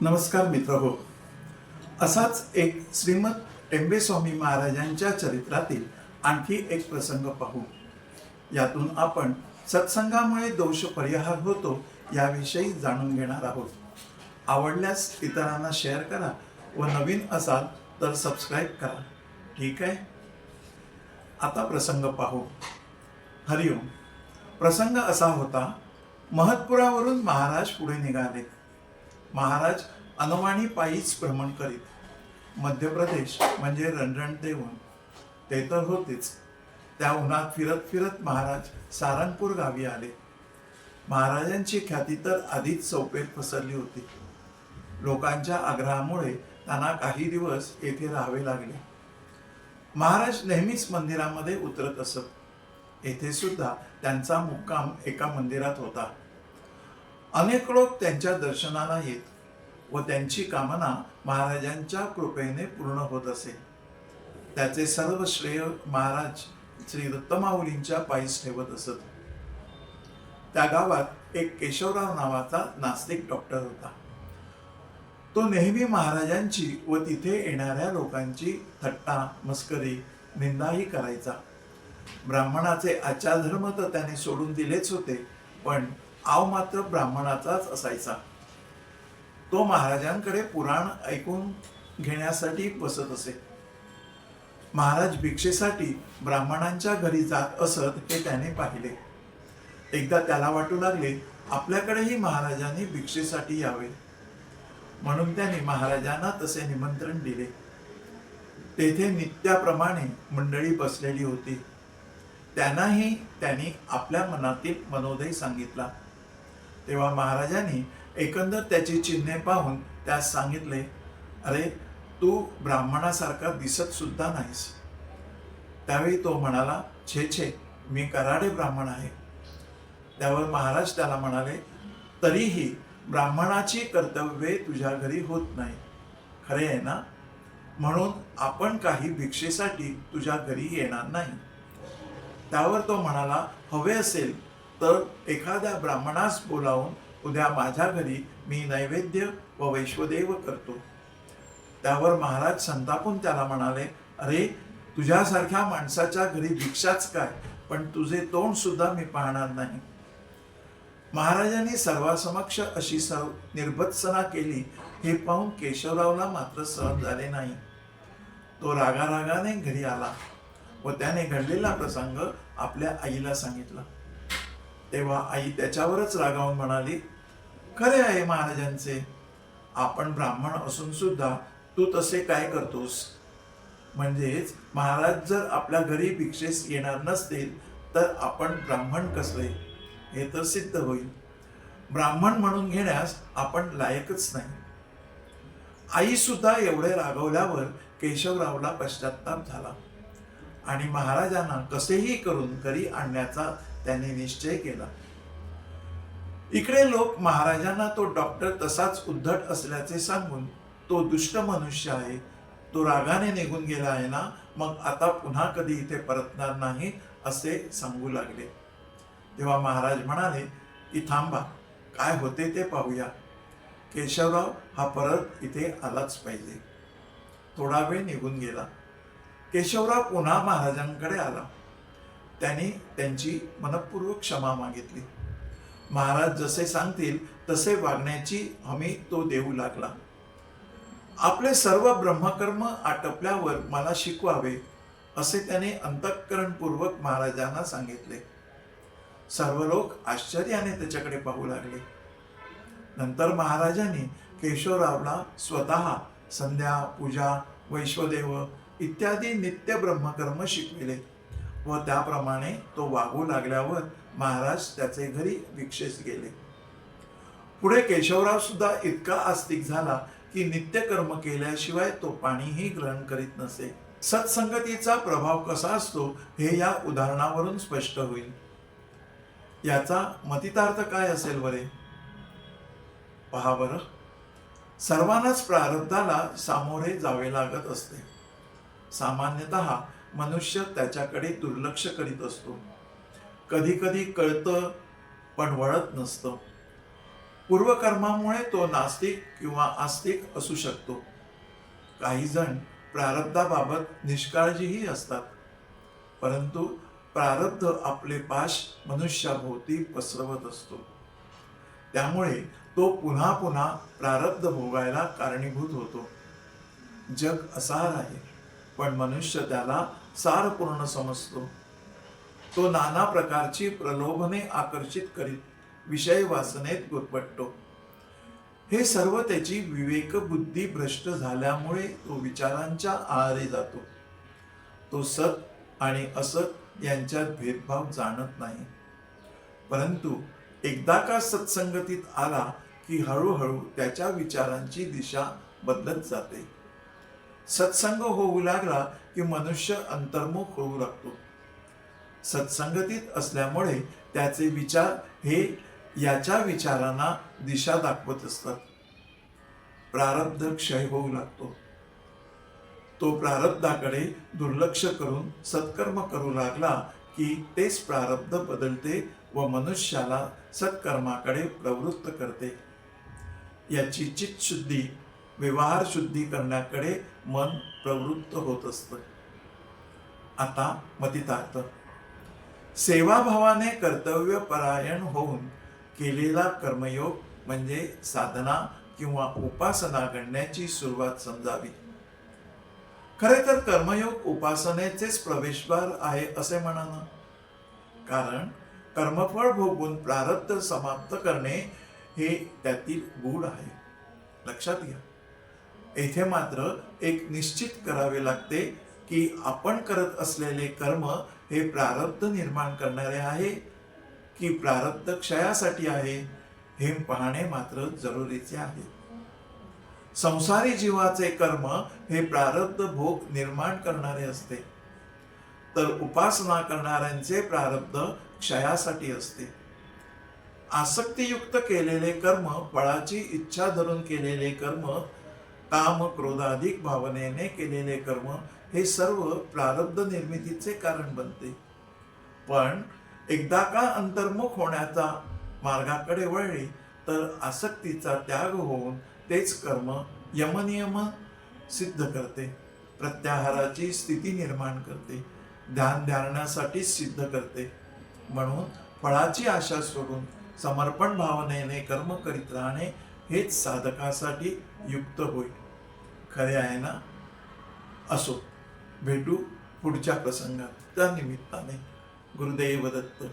नमस्कार मित्र हो असाच एक श्रीमद टेंबेस्वामी महाराजांच्या चरित्रातील आणखी एक प्रसंग पाहू. यातून आपण सत्संगामुळे दोष परिहार होतो याविषयी जाणून घेणार आहोत. आवडल्यास इतरांना शेअर करा व नवीन असाल तर सबस्क्राईब करा. ठीक आहे? आता प्रसंग पाहू. हरिओम. प्रसंग असा होता महत्पुरावरून महाराज पुढे निघाले. महाराज अनवाणी पायीच भ्रमण करीत. मध्य प्रदेश म्हणजे रणरणते ऊन ते तर होतेच. त्या उन्हात फिरत फिरत महाराज सारंगपूर गावी आले. महाराजांची ख्याती तर आधीच चौपेत पसरली होती. लोकांच्या आग्रहामुळे त्यांना काही दिवस येथे राहावे लागले. महाराज नेहमीच मंदिरामध्ये उतरत असत. येथे सुद्धा त्यांचा मुक्काम एका मंदिरात होता. अनेक लोक त्यांच्या दर्शनाला येत. व त्यांची कामना महाराजांच्या कृपेने पूर्ण होत असे. त्याचे सर्व श्रेय महाराज श्री दत्तमाऊलींच्या पायीच ठेवत असत. त्या गावात एक केशवराव नावाचा नास्तिक डॉक्टर होता. तो नेहमी महाराजांची व तिथे येणाऱ्या लोकांची थट्टा मस्करी निंदाही करायचा. ब्राह्मणाचे आचारधर्म तर त्याने सोडून दिलेच होते पण आव मात्र ब्राह्मणाचाच असायचा. तो महाराजांकडे पुराण ऐकून घेण्यासाठी बसत असे. महाराज भिक्षेसाठी ब्राह्मणांच्या घरी जात असत हे त्याने पाहिले. एकदा त्याला वाटू लागले आपल्याकडेही महाराजांनी भिक्षेसाठी यावे. म्हणून त्याने महाराजांना तसे निमंत्रण दिले. तेथे नित्याप्रमाणे मंडळी बसलेली होती. त्यांनाही त्यांनी आपल्या मनातील मनोदय सांगितला. तेव्हा महाराजांनी एकंदर त्याची चिन्हे पाहून त्यास सांगितले अरे तू ब्राह्मणासारखा दिसत सुद्धा नाहीस. त्यावेळी तो म्हणाला छे छे मी कराडे ब्राह्मण आहे. त्यावर महाराज त्याला म्हणाले तरीही ब्राह्मणाची कर्तव्ये तुझ्या घरी होत नाही. खरे आहे ना? म्हणून आपण काही भिक्षेसाठी तुझ्या घरी येणार नाही. त्यावर तो म्हणाला हवे असेल तर एखाद्या ब्राह्मणास बोलावून उद्या माझ्या घरी मी नैवेद्य व वैश्वदेव करतो. त्यावर महाराज संतापून त्याला म्हणाले अरे तुझ्यासारख्या माणसाच्या घरी भिक्षाच काय? पण तुझे तोंड सुद्धा मी पाहणार नाही. महाराजांनी सर्वासमक्ष अशी सर्व निर्भत्सना केली. हे पाहून केशवरावला मात्र सहन झाले नाही. तो रागारागाने घरी आला व त्याने घडलेला प्रसंग आपल्या आईला सांगितला. तेव्हा आई त्याच्यावरच रागावून म्हणाली खरे आहे महाराजांचे. आपण ब्राह्मण असून सुद्धा तू तसे काय करतोस? म्हणजेच महाराज जर आपल्या घरी भिक्षेस येणार नसतील तर आपण ब्राह्मण कसले? हे तर सिद्ध होईल. ब्राह्मण म्हणून घेण्यास आपण लायकच नाही. आई सुद्धा एवढे रागवल्यावर केशवरावला पश्चाताप झाला. आणि महाराजांना कसेही करून घरी आणण्याचा त्यांनी निश्चय केला. इकडे लोक महाराजांना तो डॉक्टर तसाच उद्धट असल्याचे सांगून तो दुष्ट मनुष्य आहे. तो रागाने निघून गेला आहे ना? मग आता पुन्हा कधी इथे परतणार नाही असे सांगू लागले. तेव्हा महाराज म्हणाले की थांबा. काय होते ते पाहूया. केशवराव हा परत इथे आलाच पाहिजे. थोडा वेळ निघून गेला. केशवराव पुन्हा महाराजांकडे आला. त्यांनी त्यांची मनपूर्वक क्षमा मागितली. महाराज जसे सांगतील तसे वागण्याची हमी तो देऊ लागला. आपले सर्व ब्रह्मकर्म आटपल्यावर मला शिकवावे असे त्याने अंतःकरणपूर्वक महाराजांना सांगितले. सर्व लोक आश्चर्याने त्याच्याकडे पाहू लागले. नंतर महाराजांनी केशवरावला स्वतः संध्या पूजा वैश्वदेव इत्यादी नित्य ब्रह्मकर्म शिकविले. व त्याप्रमाणे तो वागू लागल्यावर महाराज त्याचे घरी विक्षेस गेले. पुढे केशवराव सुद्धा इतका आस्तिक झाला की नित्यकर्म केल्याशिवाय तो पाणीही ग्रहण करीत नसे. सत्संगतीचा प्रभाव कसा असतो हे या उदाहरणावरून स्पष्ट होईल. याचा मतितार्थ काय असेल बरे पहा बरं. सर्वांनाच प्रारब्धाला सामोरे जावे लागत असते. सामान्यतः मनुष्य त्याच्याकडे दुर्लक्ष करीत असतो. कधी कधी कळतं पण वळत नसतं. पूर्वकर्मामुळे तो नास्तिक किंवा आस्तिक असू शकतो. काही जण प्रारब्धाबाबत निष्काळजीही असतात. परंतु प्रारब्ध आपले पाश मनुष्याभोवती पसरवत असतो. त्यामुळे तो पुन्हा पुन्हा प्रारब्ध भोगायला कारणीभूत होतो. जग असार आहे पण मनुष्य त्याला सारपूर्ण समजतो. तो नाना प्रकारची प्रलोभने आकर्षित करीत विषय वासनेत गुरपटतो. हे सर्व त्याची विवेक बुद्धी भ्रष्ट झाल्यामुळे तो विचारांच्या आहारी जातो. तो सत आणि असत यांच्यात भेदभाव जाणत नाही. परंतु एकदा का सत्संगतीत आला की हळूहळू त्याच्या विचारांची दिशा बदलत जाते. सत्संग होऊ लागला की मनुष्य अंतर्मुख होऊ लागतो. सत्संगतीत असल्यामुळे त्याचे विचार हे याच्या विचारांना दिशा दाखवत असतात. प्रारब्ध क्षय होऊ लागतो. तो प्रारब्धाकडे दुर्लक्ष करून सत्कर्म करू लागला की तेच प्रारब्ध बदलते व मनुष्याला सत्कर्माकडे प्रवृत्त करते. याची चित्तशुद्धी व्यवहार शुद्धी करण्याकडे मन प्रवृत्त होत असतं. आता मतितार्थ. सेवाभावाने कर्तव्य परायण होऊन केलेला कर्मयोग म्हणजे साधना किंवा उपासना करण्याची सुरुवात समजावी. खरे तर कर्मयोग उपासनेचेच प्रवेशद्वार आहे असे म्हणा ना कारण कर्मफळ भोगून प्रारब्ध समाप्त करणे हे त्यातील गूढ आहे. लक्षात घ्या. येथे मात्र एक निश्चित करावे लागते की आपण करत असलेले कर्म हे प्रारब्ध निर्माण करणारे आहे की प्रारब्ध क्षयासाठी आहे हे पाहणे मात्र जरुरीचे आहे. संसारी जीवाचे कर्म हे प्रारब्ध भोग निर्माण करणारे असते. तर उपासना करणाऱ्यांचे प्रारब्ध क्षयासाठी असते. आसक्तीयुक्त केलेले कर्म फळाची इच्छा धरून केलेले कर्म काम क्रोधाधिक भावनेने केलेले कर्म हे सर्व प्रारब्ध निर्मितीचे कारण बनते. पण एकदा का अंतर्मुख होण्याचा मार्गाकडे वळले तर आसक्तीचा त्याग होऊन तेच कर्म यमनियम सिद्ध करते. प्रत्याहाराची स्थिती निर्माण करते. ध्यान ध्यानासाठी सिद्ध करते. म्हणून फळाची आशा सोडून समर्पण भावनेने कर्म करीत राहणे हेच साधकासाठी युक्त होईल खरे आहे ना? असो भेटू पुढच्या प्रसंगात. त्या निमित्ताने गुरुदेव दत्त.